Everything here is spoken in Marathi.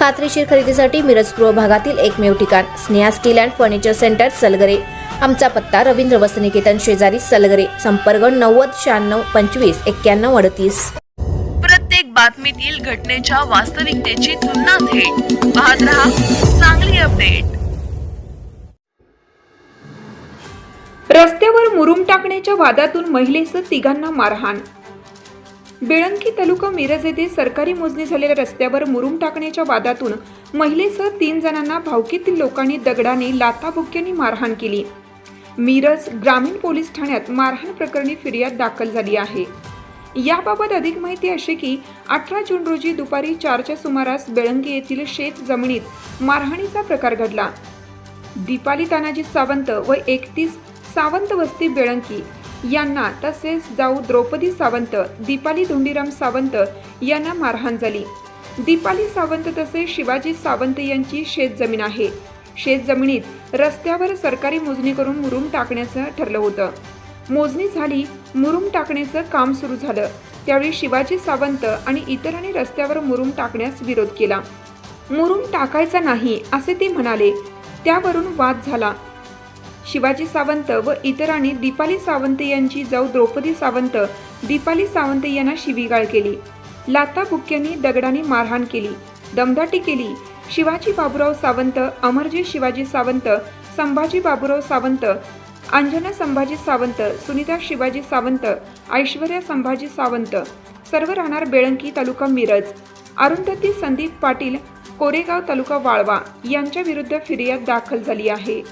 खात्रीशीर खरेदीसाठी मिरज पूर्व भागातील एकमेव ठिकाण Sneha steel and furniture centre Salgare. आमचा पत्ता रवींद्र वसनिकेतन शेजारी सलगरे संपर्क नव्वद शहाण्णव पंचवीस एक्क्याण्णव अडतीस. प्रत्येक बातमीतील घटनेच्या वास्तविकतेची तुलना थेट. पाहत रहा चांगली अपडेट. रस्त्यावर मुरुम टाकण्याच्या वादातून महिलेसह तिघांना मारहाण बेळंकी तालुका मिरज येथे सरकारी मोजणी झालेल्या रस्त्यावर मुरुम टाकण्याच्या वादातून महिलेसह तीन जणांना भावकीतील लोकांनी दगडाने लाथाबुक्क्यांनी मारहाण केली. मिरज ग्रामीण पोलीस ठाण्यात मारहाण प्रकरणी फिर्याद दाखल झाली आहे. याबाबत अधिक माहिती अशी की अठरा जून रोजी दुपारी चारच्या सुमारास बेळंकी येथील शेत जमिनीत मारहाणीचा प्रकार घडला. दीपाली तानाजी सावंत व एकतीस सावंत वस्ती बेळंकी यांना तसेच जाऊ द्रौपदी सावंत दीपाली धोंडीराम सावंत यांना मारहाण झाली दीपाली सावंत तसेच शिवाजी सावंत यांची शेतजमीन आहे. शेतजमिनीत रस्त्यावर सरकारी मोजणी करून मुरुम टाकण्याचं ठरलं होतं. मोजणी झाली मुरुम टाकण्याचं काम सुरू झालं. त्यावेळी शिवाजी सावंत आणि इतरांनी रस्त्यावर मुरुम टाकण्यास विरोध केला. मुरुम टाकायचा नाही असे ते म्हणाले. त्यावरून वाद झाला. शिवाजी सावंत व इतरांनी दीपाली सावंत यांची जाऊ द्रौपदी सावंत दीपाली सावंत यांना शिवीगाळ केली. लाता बुक्यांनी दगडाने मारहाण केली दमदाटी केली. शिवाजी बाबुराव सावंत अमरजी शिवाजी सावंत संभाजी बाबुराव सावंत अंजना संभाजी सावंत सुनीता शिवाजी सावंत ऐश्वर्या संभाजी सावंत सर्व राहणार बेळंकी तालुका मिरज अरुंधती संदीप पाटील कोरेगाव तालुका वाळवा यांच्या विरुद्ध फिर्याद दाखल झाली आहे.